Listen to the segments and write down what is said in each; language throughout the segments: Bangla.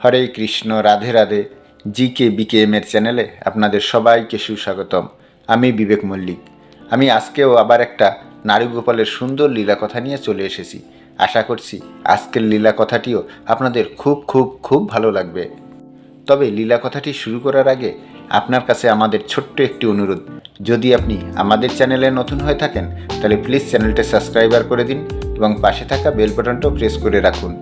Hare Krishna, Radhe Radhe. G K BK M এর চ্যানেলে আপনাদের সবাইকে সুস্বাগতম। আমি বিবেক মল্লিক। আমি আজকেও আবার একটা নারীগোপালের সুন্দর লীলা কথা নিয়ে চলে এসেছি। আশা করছি আজকের লীলা কথাটিও আপনাদের খুব খুব খুব ভালো লাগবে। তবে লীলা কথাটি শুরু করার আগে আপনার কাছে আমাদের ছোট্ট একটি অনুরোধ। যদি আপনি আমাদের চ্যানেলে নতুন হয়ে থাকেন, তাহলে প্লিজ চ্যানেলটা সাবস্ক্রাইবার করে দিন এবং পাশে থাকা বেল বাটনটাও প্রেস করে রাখুন।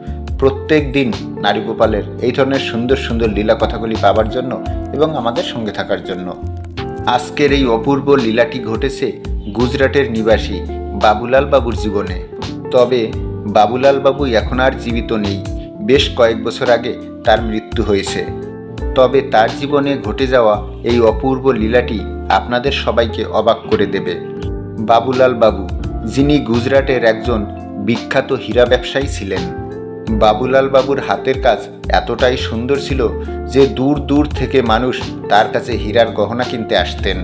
প্রত্যেক দিন নারী গোপালের এই ধরনের সুন্দর সুন্দর লীলা কথাগুলি পাওয়ার জন্য এবং আমাদের সঙ্গে থাকার জন্য। আজকের এই অপূর্ব লীলাটি ঘটেছে গুজরাটের নিবাসী বাবুলাল বাবুর জীবনে। তবে বাবুলাল বাবু এখন আর জীবিত নেই, বেশ কয়েক বছর আগে তার মৃত্যু হয়েছে। তবে তার জীবনে ঘটে যাওয়া এই অপূর্ব লীলাটি আপনাদের সবাইকে অবাক করে দেবে। বাবুলাল বাবু, যিনি গুজরাটের একজন বিখ্যাত হীরা ব্যবসায়ী ছিলেন বাবুলাল বাবুর হাতের কাজ এতটাই সুন্দর ছিল যে দূর দূর থেকে মানুষ তার কাছে হীরার গহনা কিনতে আসতেন।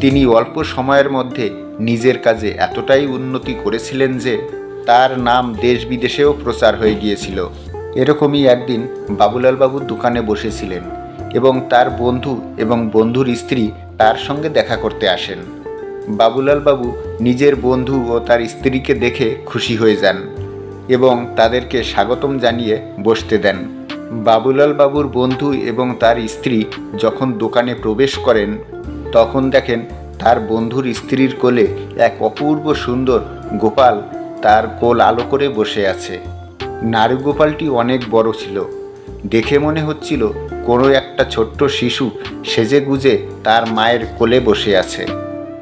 তিনি অল্প সময়ের মধ্যে নিজের কাজে এতটাই উন্নতি করেছিলেন যে তার নাম দেশ বিদেশেও প্রচার হয়ে গিয়েছিল। এরকমই একদিন বাবুলাল বাবুর দোকানে বসেছিলেন এবং তার বন্ধু এবং বন্ধুর স্ত্রী তার সঙ্গে দেখা করতে আসেন। বাবুলাল বাবু নিজের বন্ধু ও তার স্ত্রীকে দেখে খুশি হয়ে যান। এবং তাদেরকে স্বাগতম জানিয়ে বসতে দেন। বাবুলাল বাবুর বন্ধু এবং তার স্ত্রী যখন দোকানে প্রবেশ করেন, তখন দেখেন তার বন্ধুর স্ত্রীর কোলে এক অপূর্ব সুন্দর গোপাল তার কোল আলো করে বসে আছে। নারুগোপালটি অনেক বড় ছিল। দেখে মনে হচ্ছিল কোনো একটা ছোট্ট শিশু সেজে গুজে তার মায়ের কোলে বসে আছে।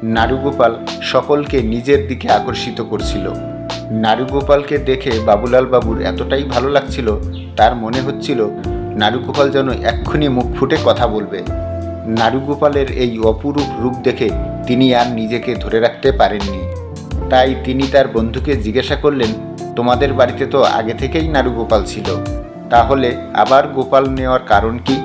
নারুগোপাল সকলকে নিজের দিকে আকর্ষিত করছিল। নারুগোপালকে দেখে বাবুলাল বাবুর এতটাই ভালো লাগছিল, তার মনে হচ্ছিল নারুগোপাল যেন এক্ষুনি মুখ ফুটে কথা বলবে। নারুগোপালের এই অপরূপ রূপ দেখে তিনি আর নিজেকে ধরে রাখতে পারেননি। তাই তিনি তার বন্ধুকে জিজ্ঞাসা করলেন, তোমাদের বাড়িতে তো আগে থেকেই নারুগোপাল ছিল, তাহলে আবার গোপাল নেওয়ার কারণ কি?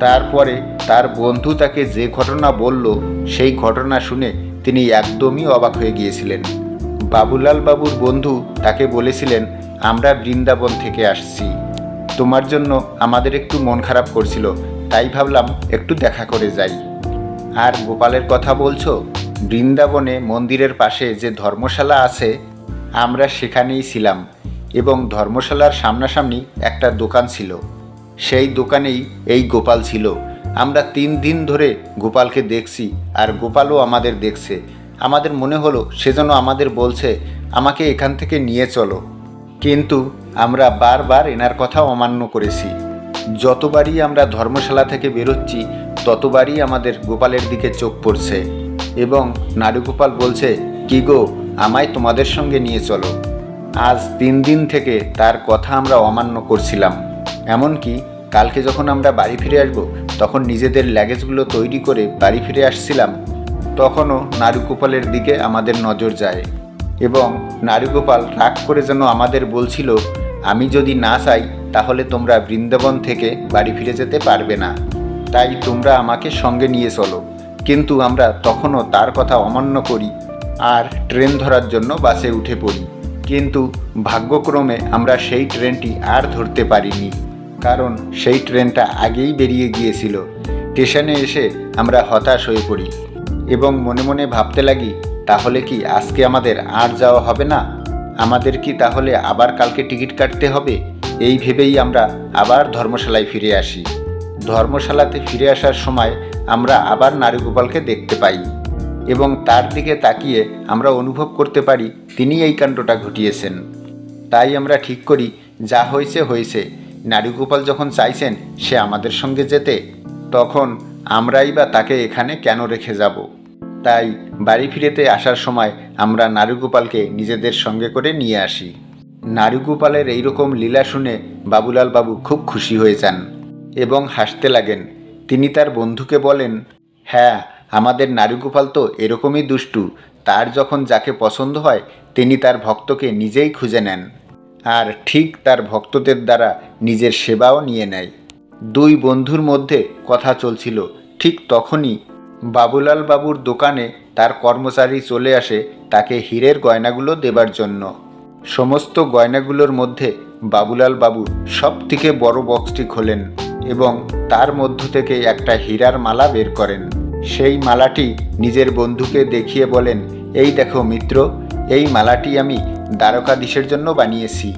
তারপরে তার বন্ধু তাকে যে ঘটনা বলল, সেই ঘটনা শুনে তিনি একদমই অবাক হয়ে গিয়েছিলেন। বাবুলাল বাবুর বন্ধু তাকে বলেছিলেন, আমরা বৃন্দাবন থেকে আসছি। তোমার জন্য আমাদের একটু মন খারাপ করছিল, তাই ভাবলাম একটু দেখা করে যাই। আর গোপালের কথা বলছো? বৃন্দাবনে মন্দিরের পাশে যে ধর্মশালা আছে, আমরা সেখানেই ছিলাম এবং ধর্মশালার সামনাসামনি একটা দোকান ছিল। সেই দোকানেই এই গোপাল ছিল। আমরা তিন দিন ধরে গোপালকে দেখছি আর গোপালও আমাদের দেখছে। আমাদের মনে হলো সেজন্য আমাদের বলছে, আমাকে এখান থেকে নিয়ে চলো। কিন্তু আমরা বারবার এনার কথা অমান্য করেছি। যতবারই আমরা ধর্মশালা থেকে বেরোচ্ছি, ততবারই আমাদের গোপালের দিকে চোখ পড়ছে এবং নারুগোপাল বলছে, কি গো, আমায় তোমাদের সঙ্গে নিয়ে চলো। আজ তিন দিন থেকে তার কথা আমরা অমান্য করছিলাম। এমনকি কালকে যখন আমরা বাড়ি ফিরে আসব, তখন নিজেদের ল্যাগেজগুলো তৈরি করে বাড়ি ফিরে আসছিলাম। তখনও নারুগোপালের দিকে আমাদের নজর যায় এবং নারুগোপাল রাগ করে যেন আমাদের বলছিল, আমি যদি না চাই, তাহলে তোমরা বৃন্দাবন থেকে বাড়ি ফিরে যেতে পারবে না। তাই তোমরা আমাকে সঙ্গে নিয়ে চলো। কিন্তু আমরা তখনও তার কথা অমান্য করি আর ট্রেন ধরার জন্য বাসে উঠে পড়ি। কিন্তু ভাগ্যক্রমে আমরা সেই ট্রেনটি আর ধরতে পারিনি, কারণ সেই ট্রেনটা আগেই বেরিয়ে গিয়েছিল। স্টেশনে এসে আমরা হতাশ হয়ে পড়ি। এবং মনে মনে ভাবতে লাগি, তাহলে কি আজকে আমাদের আর যাওয়া হবে না? আমাদের কি তাহলে আবার কালকে টিকিট কাটতে হবে? এই ভেবেই আমরা আবার ধর্মশালায় ফিরে আসি। ধর্মশালাতে ফিরে আসার সময় আমরা আবার নারীগোপালকে দেখতে পাই এবং তার দিকে তাকিয়ে আমরা অনুভব করতে পারি তিনি এই কাণ্ডটা ঘটিয়েছেন। তাই আমরা ঠিক করি, যা হয়েছে হয়েছে। নারীগোপাল যখন চাইছেন সে আমাদের সঙ্গে যেতে, তখন আমরাই বা তাকে এখানে কেন রেখে যাব? তাই বাড়ি ফিরেতে আসার সময় আমরা নারুগোপালকে নিজেদের সঙ্গে করে নিয়ে আসি। নারুগোপালের এইরকম লীলা শুনে বাবুলাল বাবু খুব খুশি হয়ে যান এবং হাসতে লাগেন। তিনি তার বন্ধুকে বলেন হ্যাঁ আমাদের নারুগোপাল তো এরকমই দুষ্টু। তার যখন যাকে পছন্দ হয়, তিনি তার ভক্তকে নিজেই খুঁজে নেন। আর ঠিক তার ভক্তদের দ্বারা নিজের সেবাও নিয়ে নেয়। দুই বন্ধুর মধ্যে কথা চলছিল। ঠিক তখনই বাবুলাল বাবুর দোকানে তার কর্মচারী চলে আসে তাকে হীরের গয়নাগুলো দেবার জন্য। সমস্ত গয়নাগুলোর মধ্যে বাবুলাল বাবু সব থেকে বড় বক্সটি খোলেন এবং তার মধ্য থেকে একটা হীরার মালা বের করেন। সেই মালাটি নিজের বন্ধুকে দেখিয়ে বলেন, এই দেখো মিত্র, এই মালাটি আমি দ্বারকাধীশের জন্য বানিয়েছি।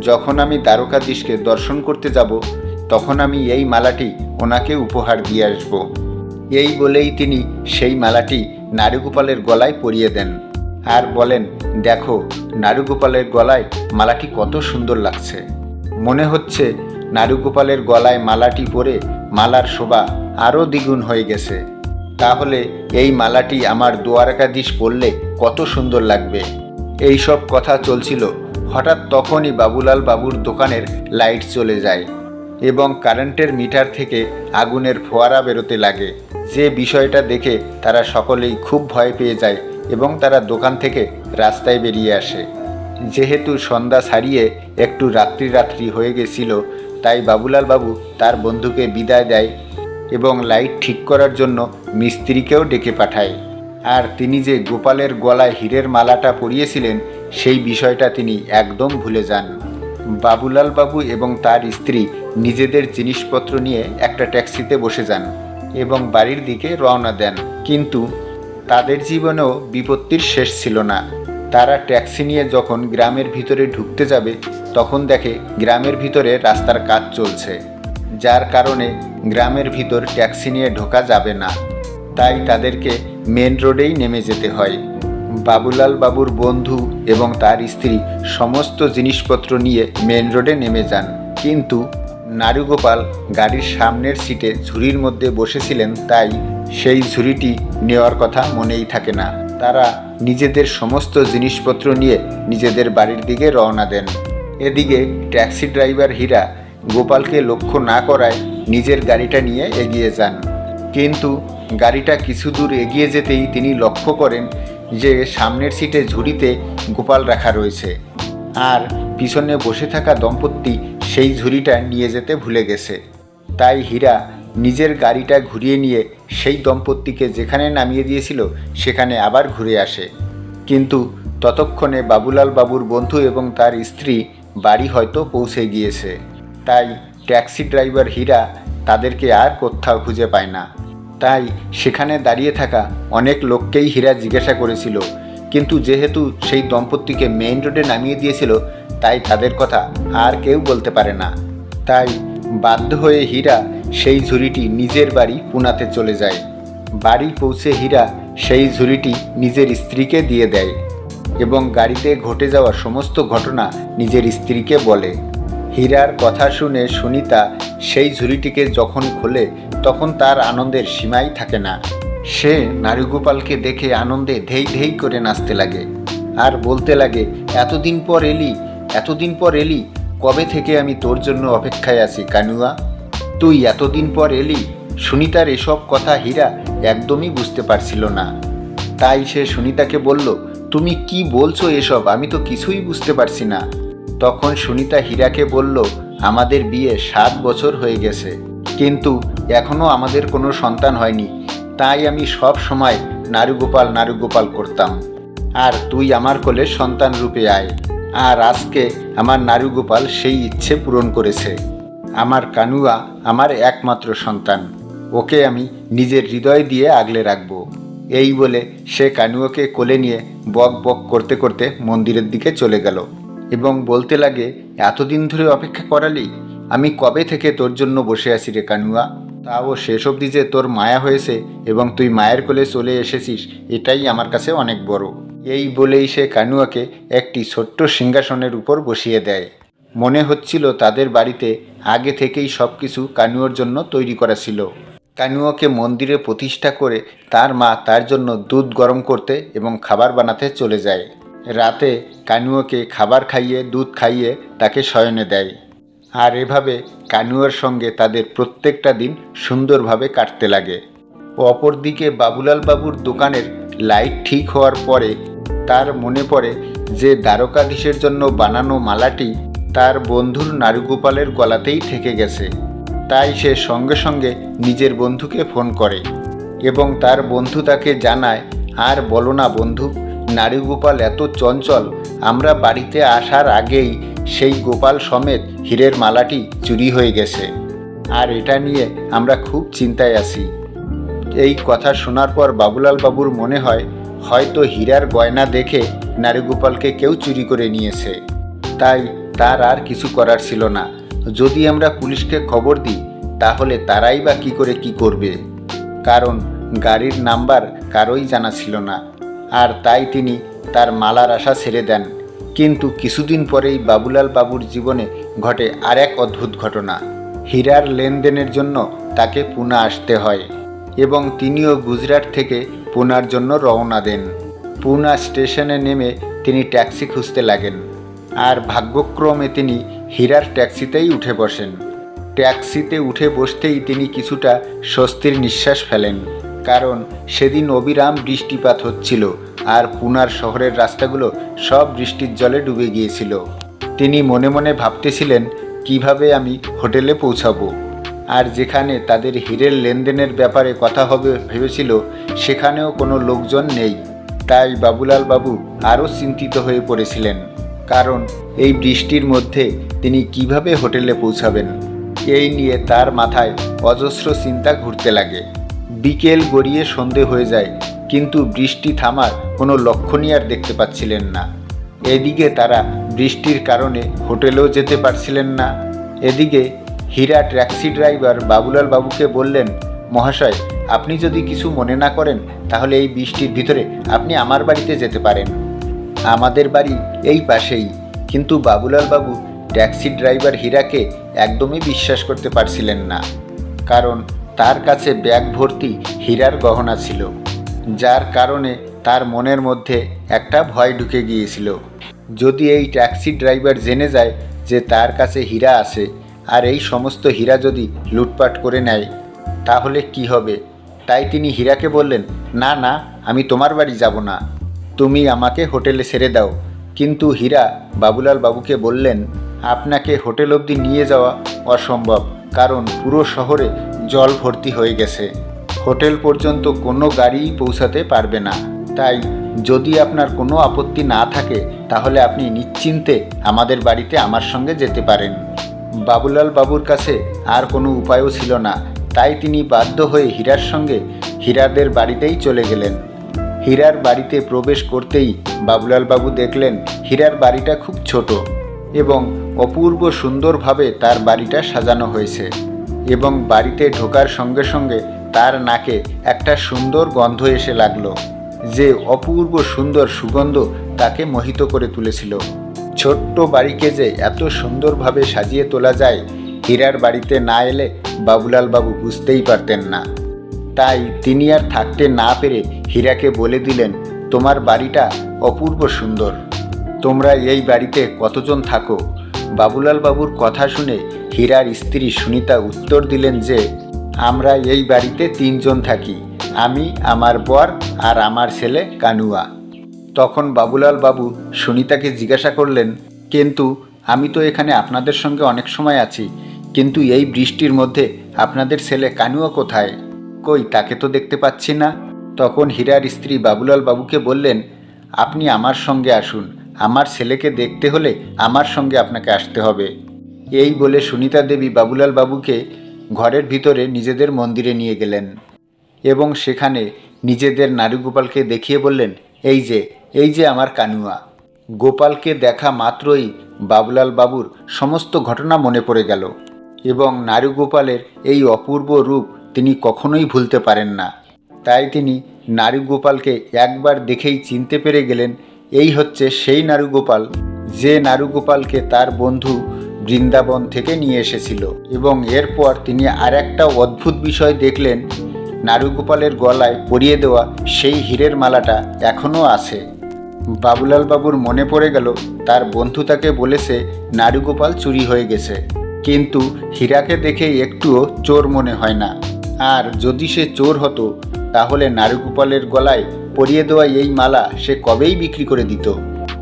যখন আমি দ্বারকাধীশকে দর্শন করতে যাব, তখন আমি এই মালাটি ওনাকে উপহার দিয়ে আসব। এই বলেই তিনি সেই মালাটি নারুগোপালের গলায় পরিয়ে দেন আর বলেন, দেখো, নারুগোপালের গলায় মালাটি কত সুন্দর লাগছে। মনে হচ্ছে নারুগোপালের গলায় মালাটি পরে মালার শোভা আরও দ্বিগুণ হয়ে গেছে। তাহলে এই মালাটি আমার দোয়ারকাধীশ পরলে কত সুন্দর লাগবে? এই সব কথা চলছিল। হঠাৎ তখনই বাবুলাল বাবুর দোকানের লাইট চলে যায় এবং কারেন্টের মিটার থেকে আগুনের ফোয়ারা বেরোতে লাগে। যে বিষয়টা দেখে তারা সকলেই খুব ভয় পেয়ে যায় এবং তারা দোকান থেকে রাস্তায় বেরিয়ে আসে। যেহেতু সন্ধ্যা ছাড়িয়ে একটু রাত্রি রাত্রি হয়ে গেছিল, তাই বাবুলাল বাবু তার বন্ধুকে বিদায় দেয় এবং লাইট ঠিক করার জন্য মিস্ত্রিকেও ডেকে পাঠায়। আর তিনি যে গোপালের গলায় হীরের মালাটা পরিয়েছিলেন, সেই বিষয়টা তিনি একদম ভুলে যান। বাবুলাল বাবু এবং তার স্ত্রী নিজেদের জিনিসপত্র নিয়ে একটা ট্যাক্সিতে বসে যান। এবং বাড়ির দিকে রওনা দেন। কিন্তু তাদের জীবনেও বিপত্তির শেষ ছিল না। তারা ট্যাক্সি নিয়ে যখন গ্রামের ভিতরে ঢুকতে যাবে, তখন দেখে গ্রামের ভিতরে রাস্তার কাজ চলছে, যার কারণে গ্রামের ভিতর ট্যাক্সি নিয়ে ঢোকা যাবে না। তাই তাদেরকে মেন রোডেই নেমে যেতে হয়। বাবুলাল বাবুর বন্ধু এবং তার স্ত্রী সমস্ত জিনিসপত্র নিয়ে মেন রোডে নেমে যান। কিন্তু নারুগোপাল গাড়ির সামনের সিটে ঝুড়ির মধ্যে বসেছিলেন তাই সেই ঝুড়িটি নেওয়ার কথা মনেই থাকে না। তারা নিজেদের সমস্ত জিনিসপত্র নিয়ে নিজেদের বাড়ির দিকে রওনা দেন। এদিকে ট্যাক্সি ড্রাইভার হীরা গোপালকে লক্ষ্য না করায় নিজের গাড়িটা নিয়ে এগিয়ে যান। কিন্তু গাড়িটা কিছু দূর এগিয়ে যেতেই তিনি লক্ষ্য করেন যে সামনের সিটে ঝুড়িতে গোপাল রাখা রয়েছে। আর পিছনে বসে থাকা দম্পতি সেই ঝুড়িটা নিয়ে যেতে ভুলে গেছে। তাই হীরা নিজের গাড়িটা ঘুরিয়ে নিয়ে সেই দম্পতিকে যেখানে নামিয়ে দিয়েছিল, সেখানে আবার ঘুরে আসে। কিন্তু ততক্ষণে বাবুলাল বাবুর বন্ধু এবং তার স্ত্রী বাড়ি হয়তো পৌঁছে গিয়েছে। তাই ট্যাক্সি ড্রাইভার হীরা তাদেরকে আর কোথাও খুঁজে পায় না। তাই সেখানে দাঁড়িয়ে থাকা অনেক লোককেই হীরা জিজ্ঞাসা করেছিল। কিন্তু যেহেতু সেই দম্পতিকে মেইন রোডে নামিয়ে দিয়েছিল তাই তাদের কথা আর কেউ বলতে পারে না। তাই বাধ্য হয়ে হীরা সেই ঝুড়িটি নিজের বাড়ি পুনাতে চলে যায়। বাড়ি পৌঁছে হীরা সেই ঝুড়িটি নিজের স্ত্রীকে দিয়ে দেয় এবং গাড়িতে ঘটে যাওয়া সমস্ত ঘটনা নিজের স্ত্রীকে বলে। হীরার কথা শুনে সুনিতা সেই ঝুড়িটিকে যখন খোলে, তখন তার আনন্দের সীমাই থাকে না। সে নারীগোপালকে দেখে আনন্দে ধেই ধেই করে নাচতে লাগে। আর বলতে লাগে, এতদিন পর এলি এতদিন পর এলি? কবে থেকে আমি তোর জন্য অপেক্ষায় আছি, কানুয়া? তুই এতদিন পর এলি? সুনিতার এসব কথা হীরা একদমই বুঝতে পারছিল না। তাই সে সুনিতাকে বলল, তুমি কি বলছো এসব? আমি তো কিছুই বুঝতে পারছি না। তখন সুনিতা হীরাকে বলল, আমাদের বিয়ে সাত বছর হয়ে গেছে। কিন্তু এখনও আমাদের কোনো সন্তান হয়নি। তাই আমি সব সময় নারুগোপাল নারুগোপাল করতাম। আর তুই আমার কোলে সন্তান রূপে আয়। আর আজকে আমার নারুগোপাল সেই ইচ্ছে পূরণ করেছে। আমার কানুয়া আমার একমাত্র সন্তান। ওকে আমি নিজের হৃদয় দিয়ে আগলে রাখব। এই বলে সে কানুয়াকে কোলে নিয়ে বক বক করতে করতে মন্দিরের দিকে চলে গেল এবং বলতে লাগে, এতদিন ধরে অপেক্ষা করালি? আমি কবে থেকে তোর জন্য বসে আছি রে কানুয়া? তাও শেষ অবধি যে তোর মায়া হয়েছে এবং তুই মায়ের কোলে চলে এসেছিস, এটাই আমার কাছে অনেক বড়। এই বলেই সে কানুয়াকে একটি ছোট্ট সিংহাসনের উপর বসিয়ে দেয়। মনে হচ্ছিল তাদের বাড়িতে আগে থেকেই সব কিছু কানুয়ার জন্য তৈরি করা ছিল। কানুয়াকে মন্দিরে প্রতিষ্ঠা করে তার মা তার জন্য দুধ গরম করতে এবং খাবার বানাতে চলে যায়। রাতে কানুয়াকে খাবার খাইয়ে, দুধ খাইয়ে তাকে শয়নে দেয়। আর এভাবে কানুয়ার সঙ্গে তাদের প্রত্যেকটা দিন সুন্দরভাবে কাটতে লাগে। অপরদিকে বাবুলাল বাবুর দোকানের লাইট ঠিক হওয়ার পরে তার মনে পড়ে যে দ্বারকাধীশের জন্য বানানো মালাটি তার বন্ধুর নারুগোপালের গলাতেই থেকে গেছে। তাই সে সঙ্গে সঙ্গে নিজের বন্ধুকে ফোন করে এবং তার বন্ধু তাকে জানায়, আর বলো না বন্ধু, নারীগোপাল এত চঞ্চল, আমরা বাড়িতে আসার আগেই সেই গোপাল সমেত হীরের মালাটি চুরি হয়ে গেছে। আর এটা নিয়ে আমরা খুব চিন্তায় আছি। এই কথা শোনার পর বাবুলাল বাবুর মনে হয়, হয়তো হীরার গয়না দেখে নারীগোপালকে কেউ চুরি করে নিয়েছে। তাই তার আর কিছু করার ছিল না। যদি আমরা পুলিশকে খবর দিই, তাহলে তারাই বা কী করে কি করবে? কারণ গাড়ির নাম্বার কারোই জানা ছিল না। আর তাই তিনি তার মালার আশা ছেড়ে দেন। কিন্তু কিছুদিন পরেই বাবুলাল বাবুর জীবনে ঘটে আর এক অদ্ভুত ঘটনা। হীরার লেনদেনের জন্য তাকে পুনা আসতে হয়। এবং তিনিও গুজরাট থেকে পুনার জন্য রওনা দেন। পুনা স্টেশনে নেমে তিনি ট্যাক্সি খুঁজতে লাগেন আর ভাগ্যক্রমে তিনি হীরার ট্যাক্সিতেই উঠে বসেন। ট্যাক্সিতে উঠে বসতেই তিনি কিছুটা স্বস্তির নিঃশ্বাস ফেলেন, কারণ সেদিন অবিরাম বৃষ্টিপাত হচ্ছিল আর পুনার শহরের রাস্তাগুলো সব বৃষ্টির জলে ডুবে গিয়েছিল। তিনি মনে মনে ভাবতেছিলেন, কীভাবে আমি হোটেলে পৌঁছাবো? আর যেখানে তাদের হীরের লেনদেনের ব্যাপারে কথা হবে ভেবেছিল, সেখানেও কোনো লোকজন নেই। তাই বাবুলাল বাবু আরও চিন্তিত হয়ে পড়েছিলেন। কারণ এই বৃষ্টির মধ্যে তিনি কীভাবে হোটেলে পৌঁছাবেন? এই নিয়ে তার মাথায় অজস্র চিন্তা ঘুরতে লাগে। বিকেল গড়িয়ে সন্ধে হয়ে যায়, কিন্তু বৃষ্টি থামার কোনো লক্ষণই আর দেখতে পাচ্ছিলেন না। এদিকে তারা বৃষ্টির কারণে হোটেলেও যেতে পারছিলেন না। এদিকে হীরা ট্যাক্সি ড্রাইভার বাবুলাল বাবুকে বললেন, মহাশয়, আপনি যদি কিছু মনে না করেন, তাহলে এই বৃষ্টির ভিতরে আপনি আমার বাড়িতে যেতে পারেন। আমাদের বাড়ি এই পাশেই। কিন্তু বাবুলাল বাবু ট্যাক্সি ড্রাইভার হীরাকে একদমই বিশ্বাস করতে পারছিলেন না, কারণ তার কাছে ব্যাগ ভর্তি হীরার গহনা ছিল, যার কারণে তার মনের মধ্যে একটা ভয় ঢুকে গিয়েছিল। যদি এই ট্যাক্সি ড্রাইভার জেনে যায় যে তার কাছে হীরা আছে আর এই সমস্ত হীরা যদি লুটপাট করে নেয়, তাহলে কি হবে? তাই তিনি হীরাকে বললেন, না না, আমি তোমার বাড়ি যাব না। তুমি আমাকে হোটেলে ছেড়ে দাও। কিন্তু হীরা বাবুলাল বাবুকে বললেন, আপনাকে হোটেল অবধি নিয়ে যাওয়া অসম্ভব, কারণ পুরো শহরে জল ভর্তি হয়ে গেছে। হোটেল পর্যন্ত কোনো গাড়িই পৌঁছাতে পারবে না। তাই যদি আপনার কোনো আপত্তি না থাকে, তাহলে আপনি নিশ্চিন্তে আমাদের বাড়িতে আমার সঙ্গে যেতে পারেন। বাবুলাল বাবুর কাছে আর কোনো উপায়ও ছিল না। তাই তিনি বাধ্য হয়ে হীরার সঙ্গে হীরাদের বাড়িতেই চলে গেলেন। হীরার বাড়িতে প্রবেশ করতেই বাবুলাল বাবু দেখলেন হীরার বাড়িটা খুব ছোট এবং অপূর্ব সুন্দরভাবে তার বাড়িটা সাজানো হয়েছে এবং বাড়িতে ঢোকার সঙ্গে সঙ্গে তার নাকে একটা সুন্দর গন্ধ এসে লাগল, যে অপূর্ব সুন্দর সুগন্ধ তাকে মোহিত করে তুলেছিল। ছোট্ট বাড়িকে যে এত সুন্দরভাবে সাজিয়ে তোলা যায়, হীরার বাড়িতে না এলে বাবুলাল বাবু বুঝতেই পারতেন না। তাই তিনি আর থাকতে না পেরে হীরাকে বলে দিলেন, তোমার বাড়িটা অপূর্ব সুন্দর। তোমরা এই বাড়িতে কতজন থাকো? বাবুলাল বাবুর কথা শুনে হীরার স্ত্রী সুনিতা উত্তর দিলেন যে, আমরা এই বাড়িতে তিনজন থাকি। আমি, আমার বর আর আমার ছেলে কানুয়া। তখন বাবুলাল বাবু সুনিতাকে জিজ্ঞাসা করলেন, কিন্তু আমি তো এখানে আপনাদের সঙ্গে অনেক সময় আছি, কিন্তু এই বৃষ্টির মধ্যে আপনাদের ছেলে কানুয়া কোথায়? কই, তাকে তো দেখতে পাচ্ছি না। তখন হীরার স্ত্রী বাবুলাল বাবুকে বললেন, আপনি আমার সঙ্গে আসুন, আমার ছেলেকে দেখতে হলে আমার সঙ্গে আপনাকে আসতে হবে। এই বলে সুনিতা দেবী বাবুলাল বাবুকে ঘরের ভিতরে নিজেদের মন্দিরে নিয়ে গেলেন এবং সেখানে নিজেদের নারীগোপালকে দেখিয়ে বললেন, এই যে এই যে আমার কানুয়া গোপালকে দেখা মাত্রই বাবুলাল বাবুর সমস্ত ঘটনা মনে পড়ে গেল এবং নারীগোপালের এই অপূর্ব রূপ তিনি কখনোই ভুলতে পারেন না। তাই তিনি নারীগোপালকে একবার দেখেই চিনতে পেরে গেলেন, এই হচ্ছে সেই নারুগোপাল যে নারুগোপালকে তার বন্ধু বৃন্দাবন থেকে নিয়ে এসেছিল এবং এরপর তিনি আর একটা অদ্ভুত বিষয় দেখলেন নারুগোপালের গলায় পরিয়ে দেওয়া সেই হীরের মালাটা এখনও আছে। বাবুলাল বাবুর মনে পড়ে গেল, তার বন্ধু তাকে বলেছে, নারুগোপাল চুরি হয়ে গেছে। কিন্তু হীরাকে দেখে একটুও চোর মনে হয় না। আর যদি সে চোর হতো, তাহলে নারুগোপালের গলায় পরিয়ে দেওয়া এই মালা সে কবেই বিক্রি করে দিত।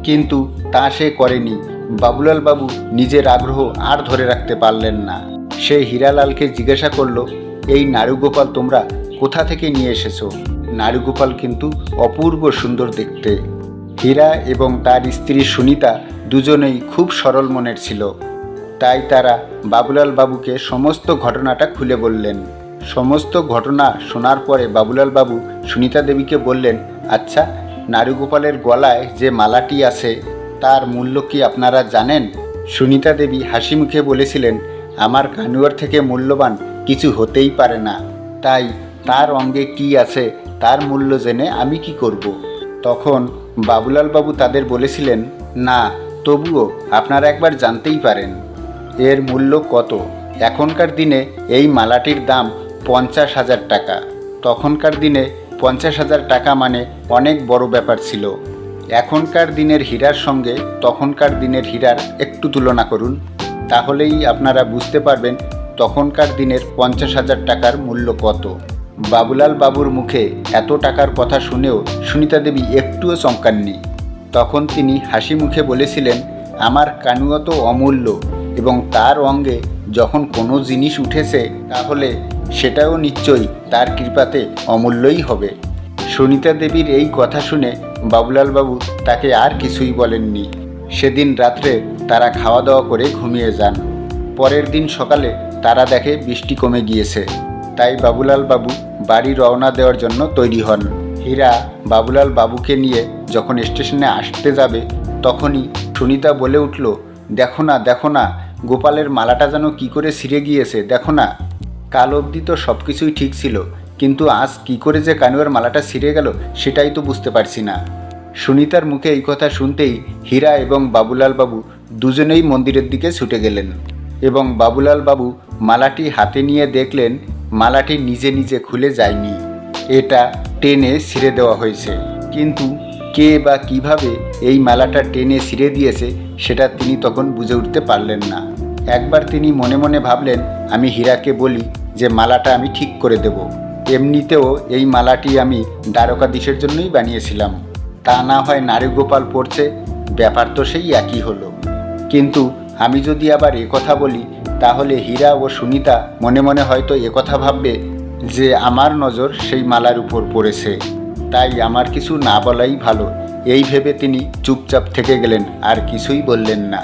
কিন্তু তা সে করেনি। বাবুলাল বাবু নিজের আগ্রহ আর ধরে রাখতে পারলেন না। সে হীরালালকে জিজ্ঞাসা করল, এই নারুগোপাল তোমরা কোথা থেকে নিয়ে এসেছ? নারুগোপাল কিন্তু অপূর্ব সুন্দর দেখতে। হীরা এবং তার স্ত্রী সুনিতা দুজনেই খুব সরল মনের ছিল। তাই তারা বাবুলাল বাবুকে সমস্ত ঘটনাটা খুলে বললেন। সমস্ত ঘটনা শোনার পরে বাবুলাল বাবু সুনিতা দেবীকে বললেন আচ্ছা নারুগোপালের গলায় যে মালাটি আছে, তার মূল্য কি আপনারা জানেন? সুনিতা দেবী হাসি মুখে বলেছিলেন, আমার কানুয়ার থেকে মূল্যবান কিছু হতেই পারে না। তাই তার অঙ্গে কি আছে, তার মূল্য জেনে আমি কি করব। তখন বাবুলাল বাবু তাদের বলেছিলেন, না, তবুও আপনারা একবার জানতেই পারেন, এর মূল্য কত। এখনকার দিনে এই মালাটির দাম পঞ্চাশ হাজার টাকা। তখনকার দিনে পঞ্চাশ হাজার টাকা মানে অনেক বড় ব্যাপার ছিল। এখনকার দিনের হীরার সঙ্গে তখনকার দিনের হীরার একটু তুলনা করুন। তাহলেই আপনারা বুঝতে পারবেন তখনকার দিনের পঞ্চাশ হাজার টাকার মূল্য কত। বাবুলাল বাবুর মুখে এত টাকার কথা শুনেও সুনিতা দেবী একটুও চমকাননি তখন তিনি হাসি মুখে বলেছিলেন, আমার কানুয়া তো অমূল্য এবং তার অঙ্গে যখন কোনো জিনিস উঠেছে তাহলে সেটাও নিশ্চয়ই তার কৃপাতে অমূল্যই হবে। সুনিতা দেবীর এই কথা শুনে বাবুলাল বাবু তাকে আর কিছুই বলেননি। সেদিন রাত্রে তারা খাওয়া দাওয়া করে ঘুমিয়ে যান। পরের দিন সকালে তারা দেখে বৃষ্টি কমে গিয়েছে। তাই বাবুলাল বাবু বাড়ি রওনা দেওয়ার জন্য তৈরি হন। হীরা বাবুলাল বাবুকে নিয়ে যখন স্টেশনে আসতে যাবে, তখনই সুনিতা বলে উঠল, দেখো না দেখো না, গোপালের মালাটা যেন কি করে ছিঁড়ে গিয়েছে, দেখো না। কাল অবধি তো সব কিছুই ঠিক ছিল, কিন্তু আজ কি করে যে কানুয়ার মালাটা ছিঁড়ে গেল, সেটাই তো বুঝতে পারছি না। সুনিতার মুখে এই কথা শুনতেই হীরা এবং বাবুলাল বাবু দুজনেই মন্দিরের দিকে ছুটে গেলেন এবং বাবুলাল বাবু মালাটি হাতে নিয়ে দেখলেন মালাটি নিজে নিজে খুলে যায়নি। এটা টেনে ছিঁড়ে দেওয়া হয়েছে। কিন্তু কে বা কীভাবে এই মালাটা টেনে ছিঁড়ে দিয়েছে, সেটা তিনি তখন বুঝে উঠতে পারলেন না। একবার তিনি মনে মনে ভাবলেন, আমি হীরাকে বলি যে মালাটা আমি ঠিক করে দেব। এমনিতেও এই মালাটি আমি দ্বারকাধীশের জন্যই বানিয়েছিলাম। তা না হয় নারীগোপাল পড়ছে, ব্যাপার তো সেই একই হলো। কিন্তু আমি যদি আবার কথা বলি তাহলে হীরা ও সুনিতা মনে মনে হয়তো একথা ভাববে যে আমার নজর সেই মালার উপর পড়েছে। তাই আমার কিছু না বলাই ভালো। এই ভেবে তিনি চুপচাপ থেকে গেলেন, আর কিছুই বললেন না।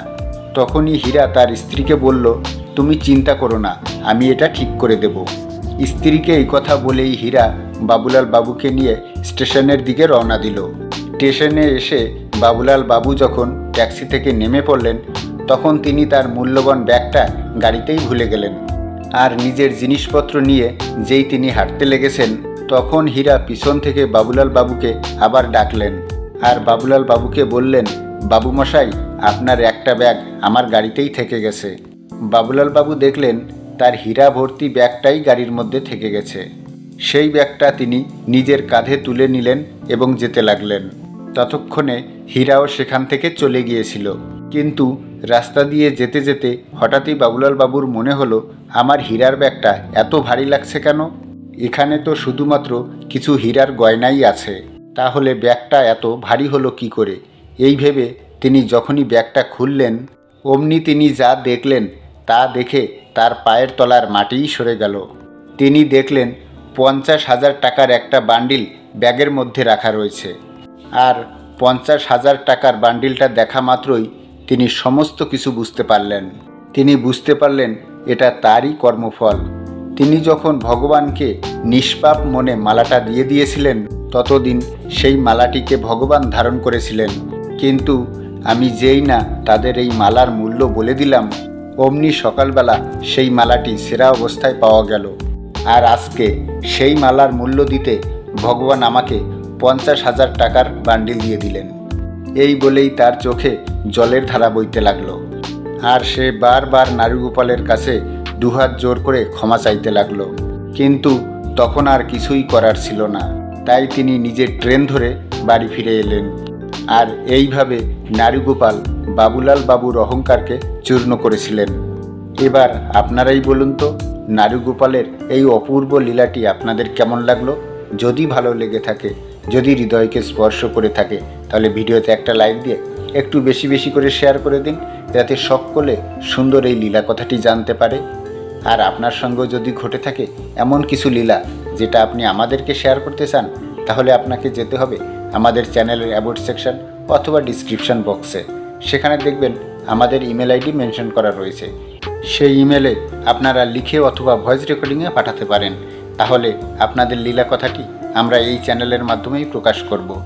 তখনই হীরা তার স্ত্রীকে বলল, তুমি চিন্তা করো না, আমি এটা ঠিক করে দেব। স্ত্রীকে এই কথা বলেই হীরা বাবুলাল বাবুকে নিয়ে স্টেশনের দিকে রওনা দিল। স্টেশনে এসে বাবুলাল বাবু যখন ট্যাক্সি থেকে নেমে পড়লেন তখন তিনি তার মূল্যবান ব্যাগটা গাড়িতেই ভুলে গেলেন। আর নিজের জিনিসপত্র নিয়ে যেই তিনি হাঁটতে লেগেছেন, তখন হীরা পিছন থেকে বাবুলাল বাবুকে আবার ডাকলেন। আর বাবুলাল বাবুকে বললেন বাবু মশাই আপনার একটা ব্যাগ আমার গাড়িতেই থেকে গেছে। বাবুলাল বাবু দেখলেন, তার হীরা ভর্তি ব্যাগটাই গাড়ির মধ্যে থেকে গেছে। সেই ব্যাগটা তিনি নিজের কাঁধে তুলে নিলেন এবং যেতে লাগলেন। ততক্ষণে হীরাও সেখান থেকে চলে গিয়েছিল। কিন্তু রাস্তা দিয়ে যেতে যেতে হঠাৎই বাবুলাল বাবুর মনে হলো, আমার হীরার ব্যাগটা এত ভারী লাগছে কেন? এখানে তো শুধুমাত্র কিছু হীরার গয়নাই আছে। তাহলে ব্যাগটা এত ভারী হলো কি করে? এই ভেবে তিনি যখনই ব্যাগটা খুললেন, অমনি তিনি যা দেখলেন তা দেখে তার পায়ের তলার মাটিই সরে গেল। তিনি দেখলেন পঞ্চাশ হাজার টাকার একটা বান্ডিল ব্যাগের মধ্যে রাখা রয়েছে। আর পঞ্চাশ হাজার টাকার বান্ডিলটা দেখা মাত্রই তিনি সমস্ত কিছু বুঝতে পারলেন। তিনি বুঝতে পারলেন এটা তারই কর্মফল। তিনি যখন ভগবানকে নিষ্পাপ মনে মালাটা দিয়ে দিয়েছিলেন, ততদিন সেই মালাটিকে ভগবান ধারণ করেছিলেন। কিন্তু আমি যেই না তাদের এই মালার মূল্য বলে দিলাম, অমনি সকালবেলা সেই মালাটি সেরা অবস্থায় পাওয়া গেল। আর আজকে সেই মালার মূল্য দিতে ভগবান আমাকে পঞ্চাশ হাজার টাকার বান্ডিল দিয়ে দিলেন। এই বলেই তার চোখে জলের ধারা বইতে লাগল। আর সে বারবার নারীগোপালের কাছে দুহাত জোর করে ক্ষমা চাইতে লাগল। কিন্তু তখন আর কিছুই করার ছিল না। তাই তিনি নিজের ট্রেন ধরে বাড়ি ফিরে এলেন। আর এইভাবে নারীগোপাল বাবুলাল বাবুর অহংকারকে চূর্ণ করেছিলেন। এবার আপনারাই বলুন তো, নারীগোপালের এই অপূর্ব লীলাটি আপনাদের কেমন লাগল? যদি ভালো লেগে থাকে যদি হৃদয়কে স্পর্শ করে থাকে, তাহলে ভিডিওতে একটা লাইক দিয়ে একটু বেশি বেশি করে শেয়ার করে দিন, যাতে সকলে সুন্দর এই লীলা কথাটি জানতে পারে। আর আপনার সঙ্গেও যদি ঘটে থাকে এমন কিছু লীলা যেটা আপনি আমাদেরকে শেয়ার করতে চান, তাহলে আপনাকে যেতে হবে আমাদের চ্যানেলের অ্যাবোর্ড সেকশন অথবা ডিসক্রিপশন বক্সে। সেখানে দেখবেন আমাদের ইমেল আইডি মেনশন করা রয়েছে। সেই ইমেলে আপনারা লিখে অথবা ভয়েস রেকর্ডিংয়ে পাঠাতে পারেন। তাহলে আপনাদের লীলা কথাটি আমরা এই চ্যানেলের মাধ্যমেই প্রকাশ করব।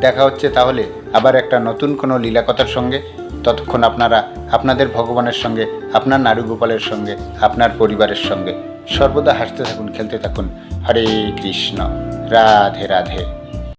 দেখা হচ্ছে তাহলে আবার একটা নতুন কোনো লীলাকথার সঙ্গে। ততক্ষণ আপনারা আপনাদের ভগবানের সঙ্গে, আপনার নারুগোপালের সঙ্গে, আপনার পরিবারের সঙ্গে সর্বদা হাসতে থাকুন, খেলতে থাকুন। হরে কৃষ্ণ। রাধে রাধে।